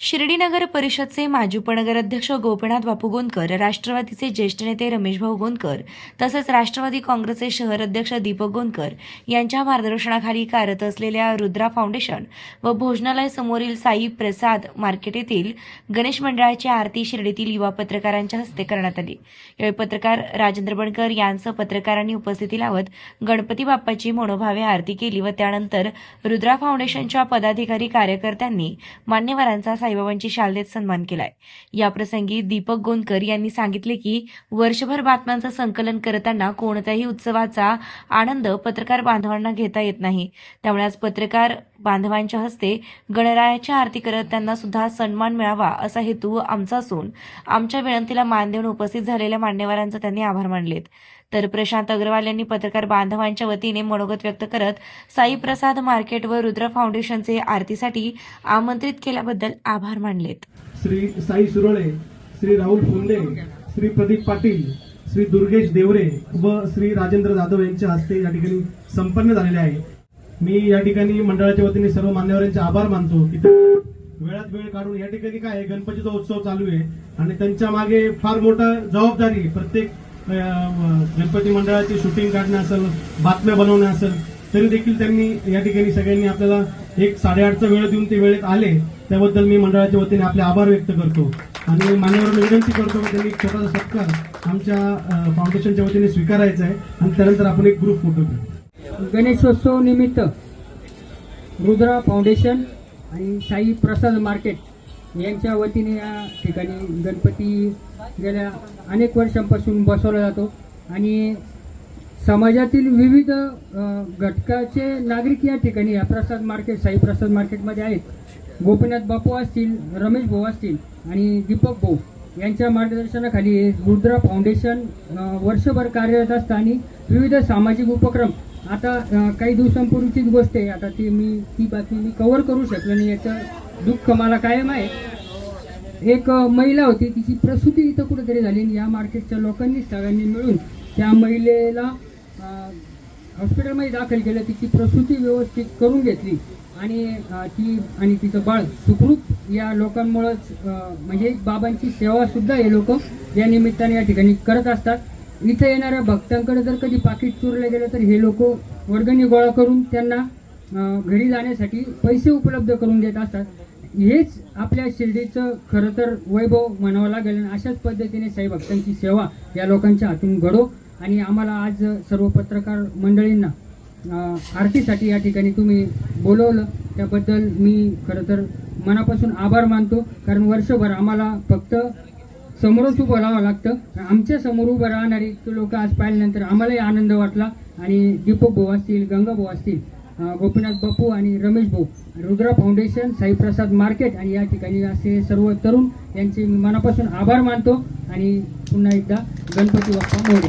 शिर्डी नगर परिषदचे माजी उपनगराध्यक्ष गोपीनाथ बापू गोंदकर राष्ट्रवादीचे ज्येष्ठ नेते रमेशभाऊ गोंदकर तसंच राष्ट्रवादी काँग्रेसचे शहर अध्यक्ष दीपक गोंदकर यांच्या मार्गदर्शनाखाली कार्यरत असलेल्या रुद्रा फाउंडेशन व भोजनालय समोरील साई प्रसाद मार्केट येथील गणेश मंडळाची आरती शिर्डीतील युवा पत्रकारांच्या हस्ते करण्यात आली. यावेळी पत्रकार राजेंद्र बनकर यांचं पत्रकारांनी उपस्थिती लावत गणपती बाप्पाची मनोभावे आरती केली व त्यानंतर रुद्रा फाउंडेशनच्या पदाधिकारी कार्यकर्त्यांनी मान्यवरांचा साईबाबांची शालदेत सन्मान केलाय. याप्रसंगी दीपक गोंदकर यांनी सांगितले की वर्षभर बातम्यांचं संकलन करताना कोणत्याही उत्सवाचा आनंद पत्रकार बांधवांना घेता येत नाही. त्यामुळे आज पत्रकार बांधवांच्या हस्ते गणरायाची आरती करत त्यांना सुद्धा सन्मान मिळावा असा हेतू आमचा असून आमच्या विनंतीला मान देऊन उपस्थित झालेल्या मान्यवरांचा त्यांनी आभार मानलेत. तर प्रशांत अग्रवाल यांनी पत्रकार बांधवांच्या वतीने मनोगत व्यक्त करत साई प्रसाद मार्केट व रुद्र फाउंडेशनचे आरतीसाठी आमंत्रित केल्याबद्दल आभार मानलेत. श्री साई सुरळे श्री राहुल फुंदे श्री प्रदीप पाटील श्री दुर्गेश देवरे व श्री राजेंद्र जाधव यांच्या हस्ते या ठिकाणी संपन्न झालेले आहे. मी या ठिकाणी मंडळाच्या वतीने सर्व मान्यवरांचे आभार मानतो की वेळात वेळ काढून या ठिकाणी काय गणपतीचा उत्सव चालू आहे आणि त्यांच्या मागे फार मोठा जबाबदारी प्रत्येक गणपती मंडळाची शूटिंग काढणं असेल बातम्या बनवणं असेल तरी देखील त्यांनी या ठिकाणी सगळ्यांनी आपल्याला एक साडेआठचा वेळ देऊन ते वेळेत आले. त्याबद्दल मी मंडळाच्या वतीने आपले आभार व्यक्त करतो. आणि मान्यवरांना विनंती करतो की त्यांनी छोटासा सत्कार आमच्या फाउंडेशनच्या वतीने स्वीकारायचा आहे. आणि त्यानंतर आपण एक ग्रुप फोटो घेऊ. गणेशोत्सव निमित्त रुद्रा फाउंडेशन आणि साई प्रसाद मार्केट यांच्या वतीने या ठिकाणी गणपती गेल्या अनेक वर्षांपासून बसवला जातो आणि समाजातील विविध घटकाचे नागरिक या ठिकाणी या प्रसाद मार्केट साई प्रसाद मार्केटमध्ये आहेत. गोपीनाथ बापू असतील रमेश भाऊ असतील आणि दीपक भाऊ यांच्या मार्गदर्शनाखाली रुद्रा फाउंडेशन वर्षभर कार्यरत असतं आणि विविध सामाजिक उपक्रम आता काही दिवसांपूर्वीचीच गोष्ट आहे. आता ती मी ती बातमी मी कव्हर करू शकलो नाही. याचं दुःख मला कायम आहे. एक महिला होती. तिची प्रसूती इथं कुठेतरी झाली आणि या मार्केटच्या लोकांनी सगळ्यांनी मिळून त्या महिलेला हॉस्पिटलमध्ये दाखल केलं. तिची प्रसूती व्यवस्थित करून घेतली. आणि ती आणि तिचं बाळ सुखरूप या लोकांमुळंच म्हणजे बाबांची सेवासुद्धा हे लोक या निमित्ताने या ठिकाणी करत असतात. इथं येणाऱ्या भक्तांकडे जर कधी पाकिट चोरलं गेलं तर हे लोक वर्गणी गोळा करून त्यांना घरी जाण्यासाठी पैसे उपलब्ध करून देत असतात. हेच आपल्या शिर्डीचं खरं तर वैभव म्हणावं लागेल आणि अशाच पद्धतीने साई भक्तांची सेवा या लोकांच्या हातून घडो आणि आम्हाला आज सर्व पत्रकार मंडळींना आरतीसाठी या ठिकाणी तुम्ही बोलवलं. त्याबद्दल मी खरं तर मनापासून आभार मानतो. कारण वर्षभर आम्हाला फक्त समोरच उभं राहावं लागतं. आमच्यासमोर उभं राहणारी लोक आज पाहिल्यानंतर आम्हालाही आनंद वाटला. आणि दीपक भाऊ असतील गंगा भाऊ असतील गोपीनाथ बापू आणि रमेश भाऊ रुद्रा फाउंडेशन साईप्रसाद मार्केट आणि या ठिकाणी असे सर्व तरुण यांचे मी मनापासून आभार मानतो. आणि पुन्हा एकदा गणपती बाप्पा मोरे.